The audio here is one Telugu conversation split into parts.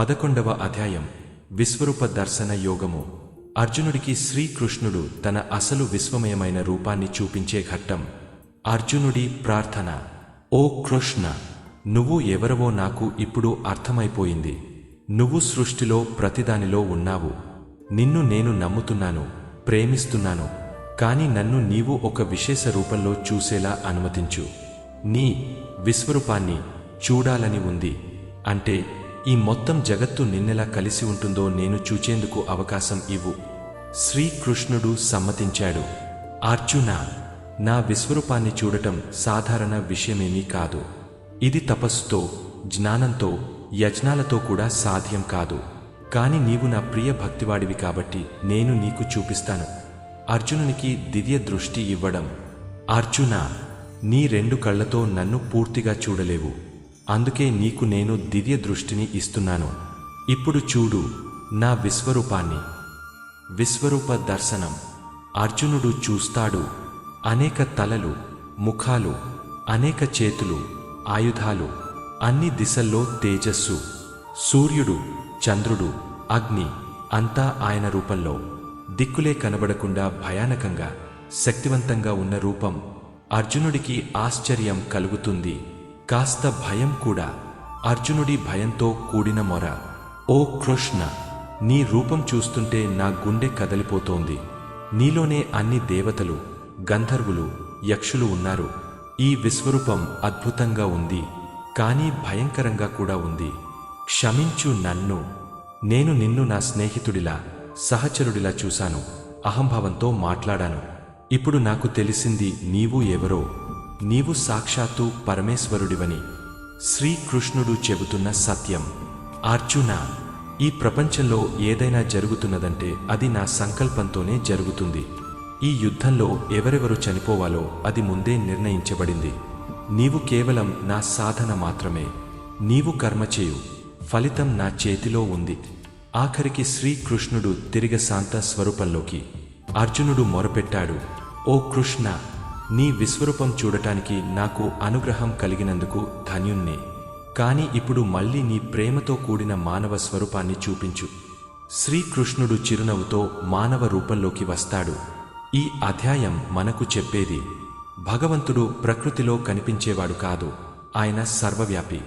పదకొండవ అధ్యాయం విశ్వరూప దర్శన యోగము. అర్జునుడికి శ్రీకృష్ణుడు తన అసలు విశ్వమయమైన రూపాన్ని చూపించే ఘట్టం. అర్జునుడి ప్రార్థన ఓ కృష్ణ నువ్వు ఎవరవో నాకు ఇప్పుడు అర్థమైపోయింది. నువ్వు సృష్టిలో ప్రతిదానిలో ఉన్నావు. నిన్ను నేను నమ్ముతున్నాను ప్రేమిస్తున్నాను. కాని నన్ను నీవు ఒక విశేష రూపంలో చూసేలా అనుమతించు. నీ విశ్వరూపాన్ని చూడాలని ఉంది. అంటే ఈ మొత్తం జగత్తు నిన్నెలా కలిసి ఉంటుందో నేను చూచేందుకు అవకాశం ఇవ్వు. శ్రీకృష్ణుడు సమ్మతించాడు. అర్జున నా విశ్వరూపాన్ని చూడటం సాధారణ విషయమేమీ కాదు. ఇది తపస్సుతో జ్ఞానంతో యజ్ఞాలతో కూడా సాధ్యం కాదు. కాని నీవు నా ప్రియ భక్తివాడివి కాబట్టి నేను నీకు చూపిస్తాను. అర్జునునికి దివ్య దృష్టి ఇవ్వడం. అర్జున నీ రెండు కళ్ళతో నన్ను పూర్తిగా చూడలేవు. అందుకే నీకు నేను దివ్య దృష్టిని ఇస్తున్నాను. ఇప్పుడు చూడు నా విశ్వరూపాన్ని. విశ్వరూప దర్శనం. అర్జునుడు చూస్తాడు. అనేక తలలు ముఖాలు అనేక చేతులు ఆయుధాలు అన్ని దిశల్లో తేజస్సు. సూర్యుడు చంద్రుడు అగ్ని అంతా ఆయన రూపంలో. దిక్కులే కనబడకుండా భయానకంగా శక్తివంతంగా ఉన్న రూపం అర్జునుడికి ఆశ్చర్యం కలుగుతుంది. కాస్త భయం కూడా అర్జునుడి భయంతో కూడిన మొర. ఓ కృష్ణ నీ రూపం చూస్తుంటే నా గుండె కదలిపోతోంది. నీలోనే అన్ని దేవతలు గంధర్వులు యక్షులు ఉన్నారు. ఈ విశ్వరూపం అద్భుతంగా ఉంది కానీ భయంకరంగా కూడా ఉంది. క్షమించు నన్ను. నేను నిన్ను నా స్నేహితుడిలా సహచరుడిలా చూశాను. అహంభావంతో మాట్లాడాను. ఇప్పుడు నాకు తెలిసింది నీవు ఎవరో. నీవు సాక్షాత్తు పరమేశ్వరుడివని శ్రీకృష్ణుడు చెబుతున్న సత్యం. అర్జున ఈ ప్రపంచంలో ఏదైనా జరుగుతున్నదంటే అది నా సంకల్పంతోనే జరుగుతుంది. ఈ యుద్ధంలో ఎవరెవరు చనిపోవాలో అది ముందే నిర్ణయించబడింది. నీవు కేవలం నా సాధన మాత్రమే. నీవు కర్మ చేయు. ఫలితం నా చేతిలో ఉంది. ఆఖరికి శ్రీకృష్ణుడు తిరిగ శాంత స్వరూపంలోకి. అర్జునుడు మొరపెట్టాడు. ఓ కృష్ణ నీ విశ్వరూపం చూడటానికి నాకు అనుగ్రహం కలిగినందుకు ధన్యుణ్ణి. కాని ఇప్పుడు మళ్ళీ నీ ప్రేమతో కూడిన మానవ స్వరూపాన్ని చూపించు. శ్రీకృష్ణుడు చిరునవ్వుతో మానవ రూపంలోకి వస్తాడు. ఈ అధ్యాయం మనకు చెప్పేది భగవంతుడు ప్రకృతిలో కనిపించేవాడు కాదు ఆయన సర్వవ్యాపి.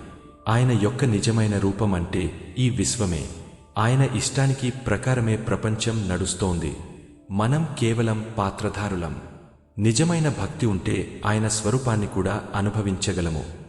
ఆయన యొక్క నిజమైన రూపం అంటే ఈ విశ్వమే. ఆయన ఇష్టానికి ప్రకారమే ప్రపంచం నడుస్తోంది. మనం కేవలం పాత్రధారులం. నిజమైన భక్తి ఉంటే ఆయన స్వరూపాన్ని కూడా అనుభవించగలము.